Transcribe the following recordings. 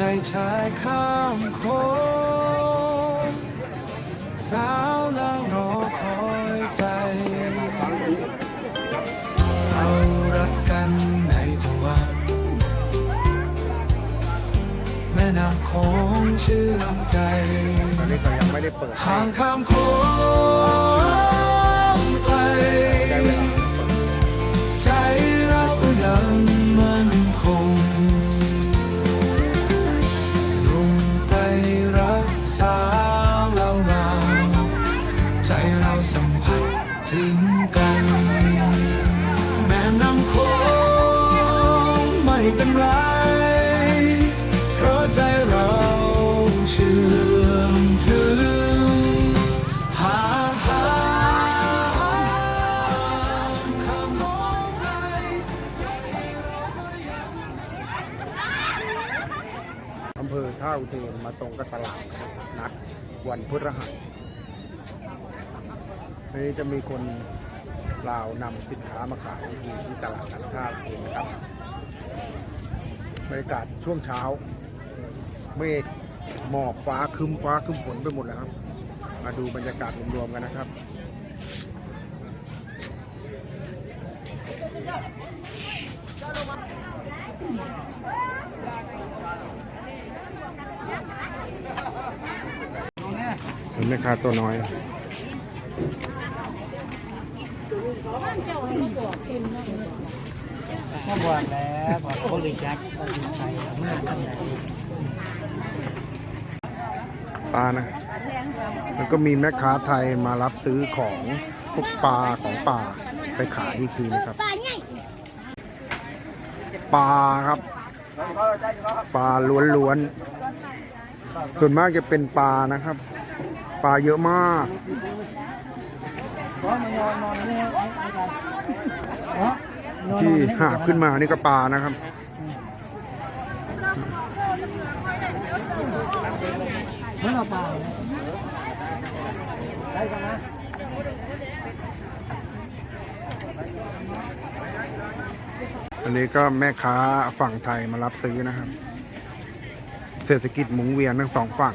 ไทยชายข้ามโค้งสาวแล้วรอคอยใจเรารักกันในทวันแม่น้ำโค้งเชื่อมใจตอนนี้ก็ยังไม่ได้เปิด ห่างข้ามโค้ง เภอท่าเทนมาตรงกับตลาดนัดวันพฤหัสวันนี้จะมีคนลาวนำสินค้ามาขายอยู่ที่ตลาดนัดท่าอุเทนนะครับบรรยากาศช่วงเช้า เมฆหมอกฟ้าคึมฟ้าคึมฝนไปหมดแล้วครับ มาดูบรรยากาศรวมๆกันนะครับ เห็นไหมคะตัวน้อยก็บอกแล้วบอกบริจาคบริจาเมื่อทำไหนปลานะแล้วก็มีแม่ค้าไทยมารับซื้อของพวกปลาของป่าไปขายอีกทีนะครับ ปลาครับ ปลาล้วนๆ ส่วนมากจะเป็นปลานะครับ ปลาเยอะมากที่หาบขึ้นมานี่ก็ปลานะครับเมื่อเรปลาอันนี้ก็แม่ค้าฝั่งไทยมารับซื้อนะครับ เศรษฐกิจหมุนเวียนทั้งสองฝั่ง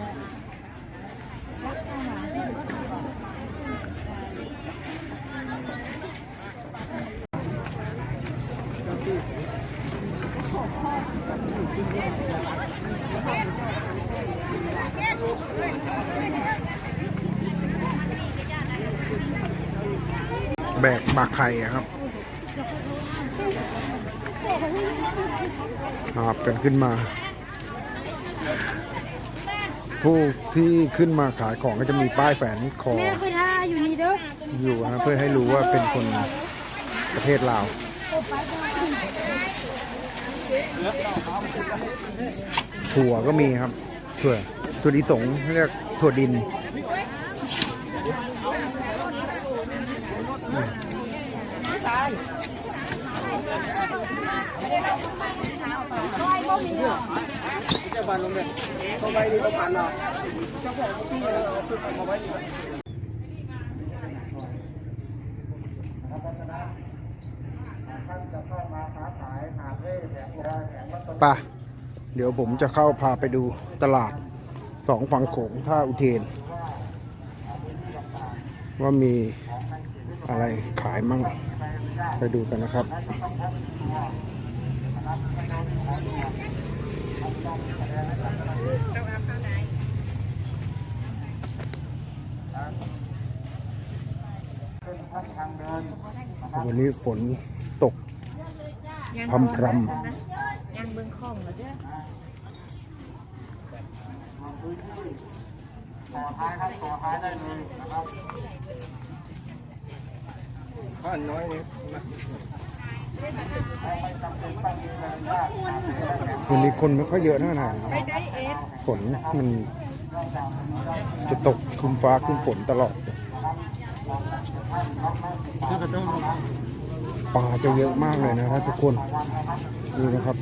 แบกบากไข่อะครับหาบกันขึ้นมา ผู้ที่ขึ้นมาขายของก็จะมีป้ายแฝนคอแม่ไปท่าอยู่นี่เด้ออยู่นะเพื่อให้รู้ว่าเป็นคนประเทศลาวถั่วก็มีครับถั่วถั่วลิสงเรียกถั่วดิน ป่ะเดี๋ยวผมจะเข้าพาไปดูตลาดสองฝั่งโขงท่าอุเทน ว่ามีอะไรขายมั่งไปดูกันนะครับ วันนี้ฝนตกพรำพรำยังเบิ่งของเหรอเด้อวันนี้คนไม่ค่อยเยอะเท่า ไหร่ไปได้เยอสฝนมันจะตกครึ้มฟ้าครึ้มฝนตลอดปลาจะเยอะมากเลยนะครับทุกคนดูนะครับ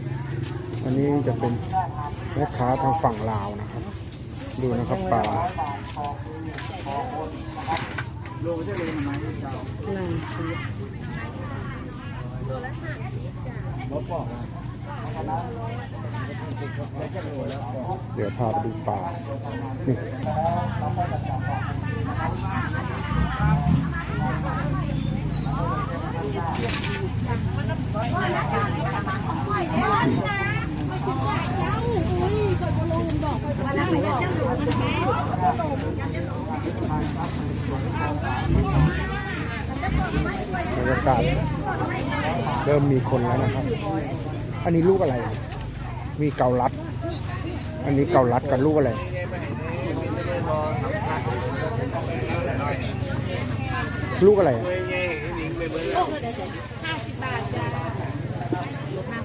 อันนี้จะเป็นแม่ค้าทางฝั่งลาวนะครับ ดูนะครับปลานั่งซื้อเเดี๋ยวพาไปดูป่านี่บรรยากาศเริ่มมีคนแล้วนะครับ อันนี้ลูกอะไร มีเกาลัด อันนี้เกาลัดกับลูกอะไรลูกอะไรอะ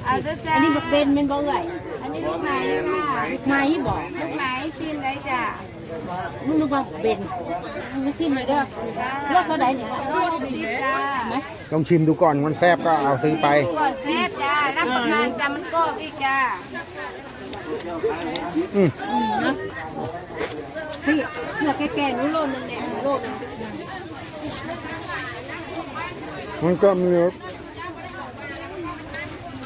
เอาด้วยจ้าอันนี้บอกเป็นเป็นบ่เอ่ยอันนี้ลูกไหนค่ะไหนบอกลูกไหนซีนไหนจ้า มึงนึกว่าเป็นมึงชิมเลยเด้อเลือกเท่าไหร่เนี่ยลูกซีนจ้าลองชิมดูก่อนมันแซบก็เอาซื้อไปก่อนแซ่บจ้ารับประทานจ้ามันก็อีกจ้าอืมพี่เลือกแก่ๆนู้นโลนึงเนี่ยโลนึงมันก็มีรส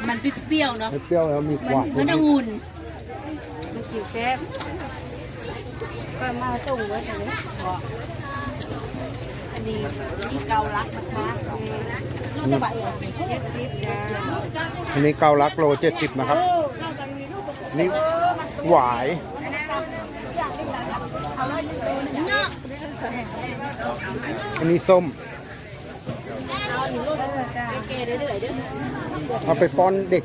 มันเปรี้ยวๆเนาะเปรี้ยวแล้วมีหวานมันองุ่นมันกินแซ่บ ก็มาส่งไว้ตรงนี้อันนี้ที่เกาลักนะคะเราจะบอกเอ่ยเจ็ดสิบจ้าอันนี้เกาลักโลเจ็ดสิบนะครับ นี่หวายอันนี้ส้มเอาไปป้อนเด็ก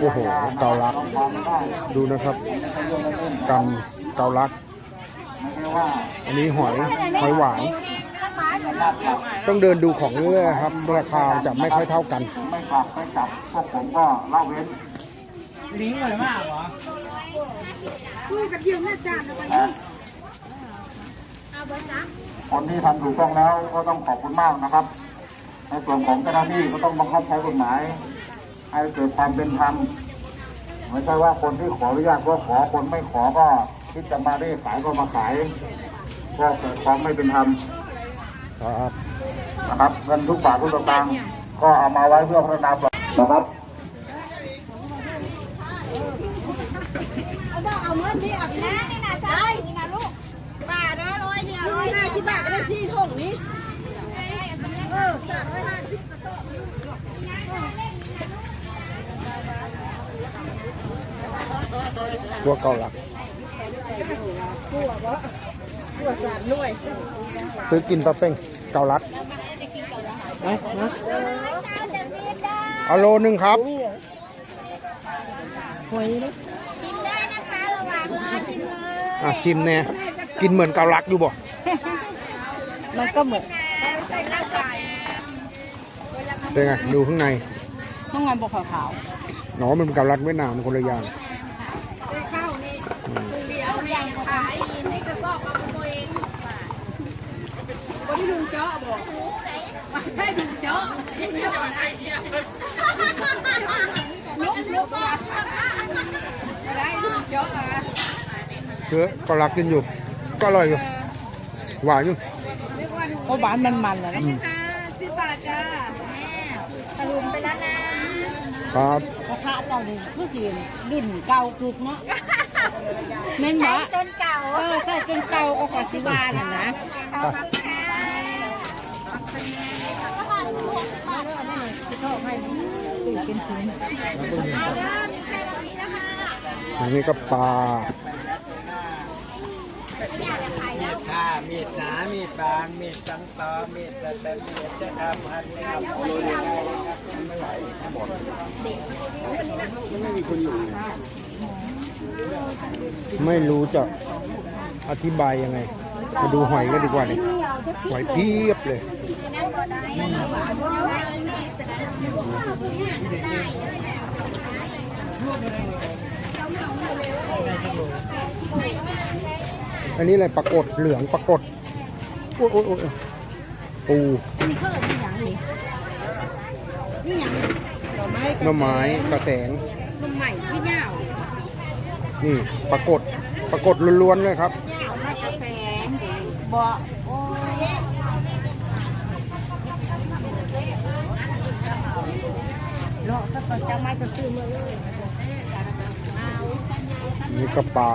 โอ้โหเกาลักดูนะครับกำเกาลักอันนี้หอยหอยหวานต้องเดินดูของเรื่อยๆครับ ราคาจะไม่ค่อยเท่ากัน ไม่กลับไม่จับพวกผมก็เล่าเว้นลิงเลยมากเหรอคนที่ทำถูกต้องแล้วก็ต้องขอบคุณมากนะครับ ในส่วนของเจ้าหน้าที่ก็ต้องบังคับใช้กฎหมายให้เกิดความเป็นธรรมไม่ใช่ว่าคนที่ขออนุญาตก็ขอคนไม่ขอก็คิดจะมาได้ขายก็มาขายก็เกิดความไม่เป็นธรรมครับนะครับเงินทุกบาททุกสตางค์ก็เอามาไว้เพื่อพัฒนาประนะครับเอาเอาเมื่อที่เอาไปนะนี่นะจ้านี่นะลูกบาทละร้อยเดียวร้อยห้าสิบบาทก็ได้สี่ถุงนี้ ตัวเกาลักซื้อกินตะเป้งเกาลัดเอาโลหนึ่งครับ ชิมได้นะคะระหว่างรอชิมเลยอะชิมเนี่ยกินเหมือนเกาลักอยู่บ่ มันก็เหมือนใส่หน้าไก่ เป็นไงดูข้างในต้องงานบอกขาวหนอมันเป็นเกาลัดเวียดนามมันคนละอย่างข้าวนี่เดี๋ยวอย่างขายในกระสอบกับตัวเองคนที่ลุงเจาะบอกใช่ลุงเจาะลุกลุกมาได้ลุงเจาะอะเคือเกาลักกินอยู่ ก็อร่อยอยู่ หวานอยู่ ๆเพราะหวานมันๆนะนะค่ะสิบบาทจ้าแม่ตะลุมไปแล้วนะ ครับราคาเจ้านี่คือสิรุ่นเก่าคลุกเนาะแม่นใช้บ่จนเก่าเออใช่จนเก่าก็ขอสิว่าน่ะนะเอามาค่ะอันนี้ก็ปลา มีดหนา มีดบาง มีดสังตอมีดสแตนเลสนะครับพันนะครับไม่รู้จะอธิบายยังไง มาดูหอยกันดีกว่าเนี่ยหอยเพียบเลย อันนี้อะไรปรากฏเหลืองปรากฏโอ้ยโอ้ยโอ้ยปูนี่เพิ่มนี่หยังนี่นี่หยังหน่อไม้กระแสงนมใหม่พี่เหย้านี่ปรากฏปรากฏล้วนๆเลยครับเหย้าไม่กาแฟบ่โอ้ยเลาะก็จะไม่จะซื้อมือเลยนี่กระปลา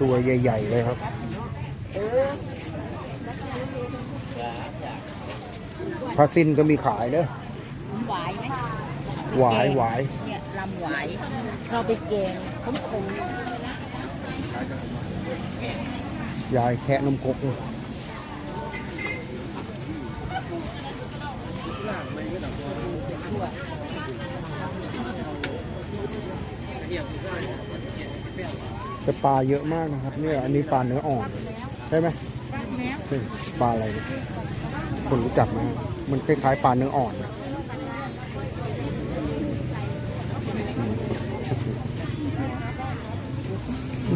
ตัวใหญ่ ๆ เลยครับ พาซินก็มีขายเด้อหวายไหมหวายหวายเนี่ยลำหวายเข้าไปแกงขมขมยายแคะนมครกนี่แต่ ปลาเยอะมากนะครับ เนี่ยอันนี้ปลาเนื้ออ่อนใช่ไหมปลาอะไรเนี่ยคนรู้จักไหมมันคล้ายๆปลาเนื้ออ่อนนะ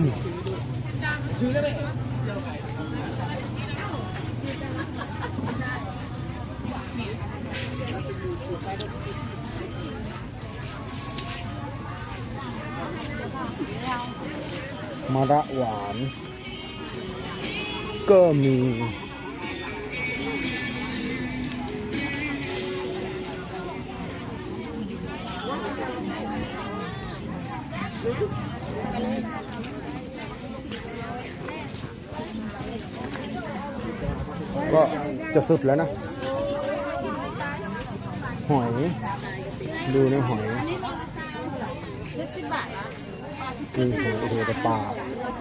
ม ระหวาน ก็มีก็จะสุดแล้วนะ หอย ดูในหอยนี่โอ้โหแต่ปลา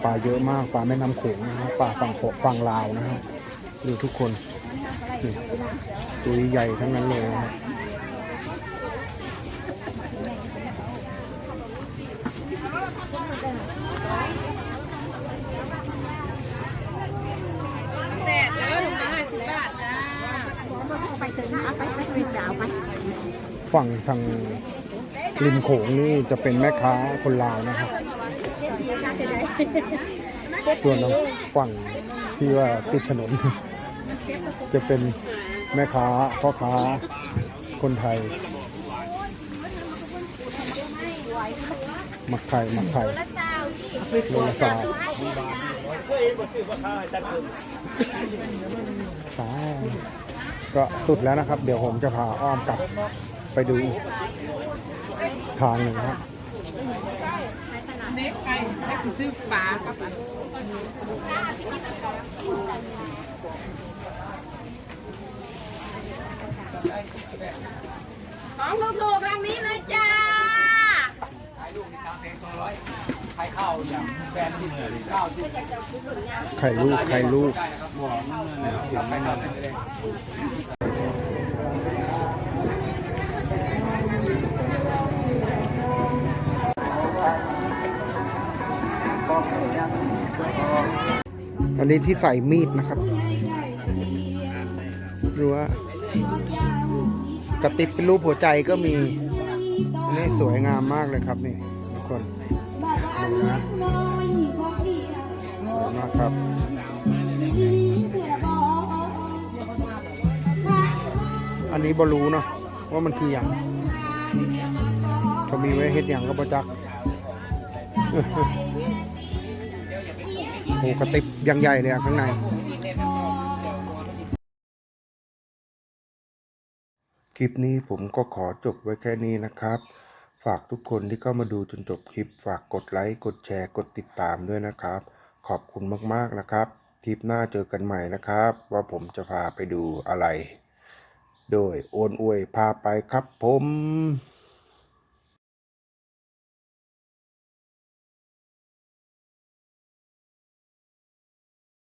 ปลาเยอะมากปลาแม่น้ำโขงนะครับปลาฝั่งโขฝั่งลาวนะครับดูทุกคนนี่ตัวใหญ่ทั้งนั้นเลยนะครับไปถึงเอาไปสักนิดเอาไปฝั่งทางริมโขงนี่จะเป็นแม่ค้าคนลาวนะครับ ส่วนทาฝั่งที่ว่าติดถนน จะเป็นแม่ค้าพ่อค้าคนไทยหมักไข่หมักไข่โลละสาวสาวก็สุดแล้วนะครับ เดี๋ยวผมจะพาอ้อมกลับไปดูทางหนึ่งครับ นะครับของถูกๆทางนี้เลยจ้าไข่ลูกไข่ลูก อันนี้ที่ใส่มีดนะครับดูว่ากระติบเป็นรูปหัวใจก็มี อันนี้สวยงามมากเลยครับนี่ทุกคนดูนะสวยมากครับอันนี้บรู้เนาะว่ามันคืออย่างเขามีไว้เฮ็ดอย่างก็ประจักษ์ โอ้กระติบยังใหญ่เลยอะข้างใน คลิปนี้ผมก็ขอจบไว้แค่นี้นะครับ ฝากทุกคนที่เข้ามาดูจนจบคลิป ฝากกดไลค์ กดแชร์ กดติดตามด้วยนะครับ ขอบคุณมากๆนะครับ ทริปหน้าเจอกันใหม่นะครับ ว่าผมจะพาไปดูอะไร โดยโอนอวยพาไปครับผม